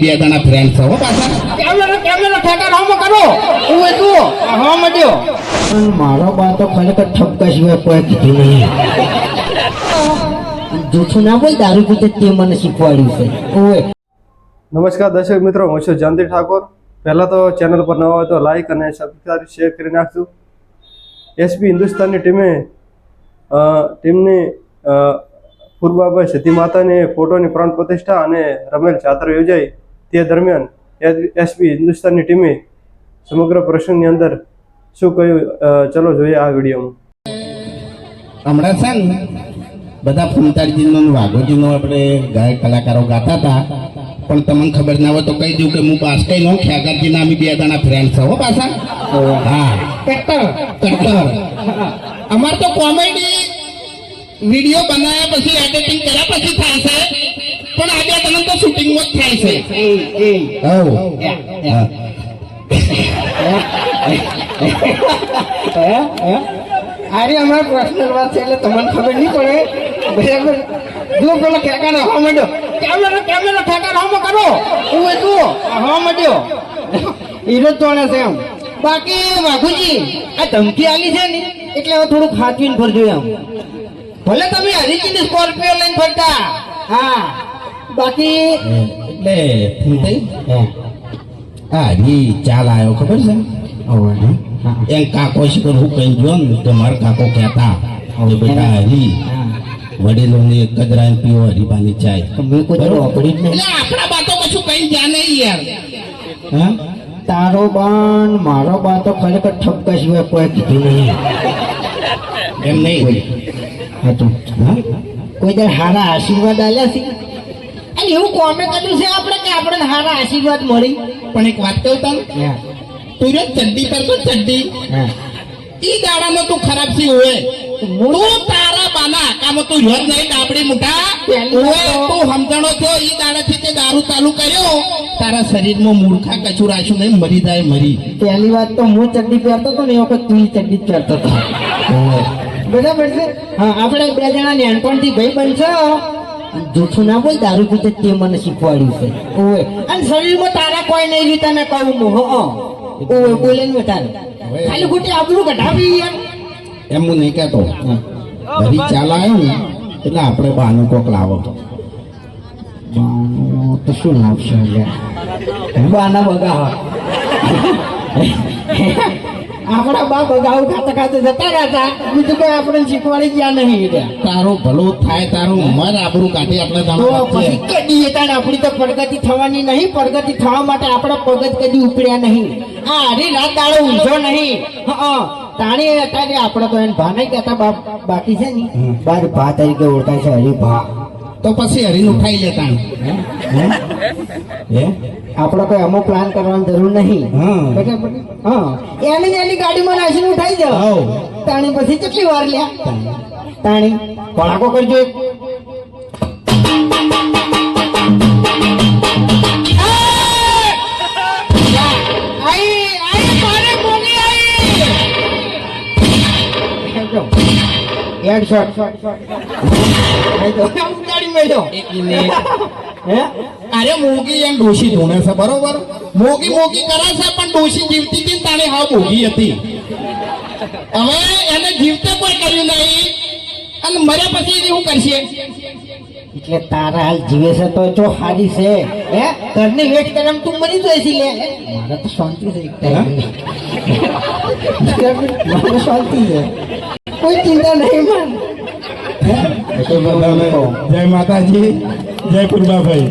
બે જણા ફ્રેન્ડ છો પાછા કેમેરા મારો બા તો ખરેખર ઠપકા સિવાય કોઈ કીધું નહીં જૂઠું ના બોલ દારૂ પીતે તે મને શીખવાડ્યું છે નમસ્કાર દર્શક મિત્રો, હું છું જયંતિ ઠાકોર. પહેલાં તો ચેનલ પર નવા હોય તો લાઈક અને સબસ્ક્રાઈબ શેર કરી નાખજો. એસપી હિન્દુસ્તાનની ટીમે ટીમની પૂર્વાભાઈ સિદ્ધિ માતાની ફોટોની પ્રાણ પ્રતિષ્ઠા અને રમેલ જાત્રા યોજાઈ તે દરમિયાન એસપી હિન્દુસ્તાનની ટીમે સમગ્ર પ્રસંગની અંદર શું કહ્યું? ચલો જોઈએ આ વિડીયોમાં. હમણાં છે ને બધા ફૂમતાજીનો ને વાઘોજીનો આપણે ગાયક કલાકારો ગાતા હતા. પણ તમને ખબર ના હોય તો કહી દઉં કે હું બાસ્કઈ નો ખ્યાગરજી ના અમે બે દાણા ફ્રેન્ડ છો હો પાછા. હા. કટ્ટર કટ્ટર અમાર તો કોમેડી વીડિયો બનાવ્યા પછી એડિટિંગ કર્યા પછી થાય છે. પણ આજે તમને તો શૂટિંગમાં જ થાય છે. એ એ હવ હા હે હે અરે અમારે પર્સનલ વાત છે એટલે તમને ખબર નહીં પડે. બરાબર? જો પેલો ફેંકા રામ મડ્યો. કેમેરો કેમેરા ઠેકા રામ કરો. હું એ તું હા મડ્યો. હીરો તોડે છે એમ. બાકી વાઘુજી આ ધમકી આલી છે ને એટલે હવે થોડુંક હાચવીને ફરજો એમ. ભલે તમે હરીચીની સ્કોર્પિયો લઈને ફરતા. હા. બાકી એટલે ફૂમતાઈ હા. હરી ચાલ આવ્યો ખબર છે? એમ કાકો તો હું કહી જો ને તો મારા કાકો કહેતા હવે બેટા હરી વડીલોને કદરા પીવો હરીબાની ચાય. આપણા બાતો કશું કઈ જ્યાં નહીં યાર. હા? તારો બાન મારો બા તો ખરેખર ઠપકા સિવાય કોઈ કીધું નહીં. એમ નહીં હતું કોઈ દર હારા આશીર્વાદ આલ્યા છે? અને એવું કોમે કર્યું છે આપણે કે આપણે હારા આશીર્વાદ મળી? પણ એક વાત કહું તને તું ચડ્ડી પર તો ચડ્ડી. ઈ દાડામાં તું ખરાબથી હોય? તું તારા બાના. આકામાં તું રોજ નહીં ડાબડી મુઠા. ઓએ તું સમજણો છો ઈ દાડાથી તે દારૂ ચાલુ કર્યો. તારા શરીરમાં મૂર્ખા કચું રાખ્યું નહીં મરી જાય મરી. પહેલી વાત તો હું ચડ્ડી પહેરતો હતો ને એ વખત તું ચડ્ડી પહેરતો હતો. બરાબર છે? હા આપણે બે જણા નાનપણથી ભાઈ બનશો જૂઠું ના બોલ દારૂ પીતે તે મને શીખવાડ્યું છે. ઓય અને શરીરમાં તારા કોઈ નહીં રહ્યું તને કહું હું હો. ઓય બોલે ને તારે ખાલી ખોટી આપણું કઢાવી એમ. હું નહીં કહેતો. ઘરી ચાલ આવ્યો ને એટલે આપણે બાનું કોક લાવો. તો શું લાવશે? બાના બગા આપણા બાપ અગાઉ ખાતા ખાતે જતા રહેતા બીજું કોઈ આપણે શીખવાડી ગયા નહીં તારો ભલો થાય તારું મન આપણું કાઢી આપણે પછી કદી તાણ આપણી તો પ્રગતિ થવાની નહીં પ્રગતિ થવા માટે આપણા પગત કદી ઉપડ્યા નહીં. આ આડી રાત દાડો ઊંઝો નહીં. હા તાણી અત્યારે આપણે તો એને ભા નહીં કહેતા બાપ બાકી છે ને. બાર ભા તરીકે ઓળખાય છે હરી ભા તો પછી હરીને ઉઠાઈ લેતા હે? આપણે કોઈ અમુક પ્લાન કરવાની જરૂર નહીં. હા. બરાબર? હા. એની એની ગાડીમાં નાસીને ઉઠાઈ જાવ. તાણી પછી કેટલી વાર લ્યા? તાણી. પડાકો કરજો હેડશોટ ઉતારી મેળ્યો એક મિનિટ હે અરે મોગી એમ ડોશી ધોને છે બરોબર? મોગી મોગી કરે છે પણ ડોશી જીવતી હતી તાણે હાવ મોગી હતી. હવે એને જીવતે કોઈ કર્યું નહીં. અને મર્યા પછી શું કરશે? એટલે તારા હાલ જીવે છે તો જો હારી છે. હે? ઘરની વેટ કરે તું મરી જઈશ લે. મારે તો શાંતિ છે એક ટાઈમ મારે શાંતિ છે. કોઈ ચિંતા નહીં મન. જય માતાજી જય પૂર્વાભાઈ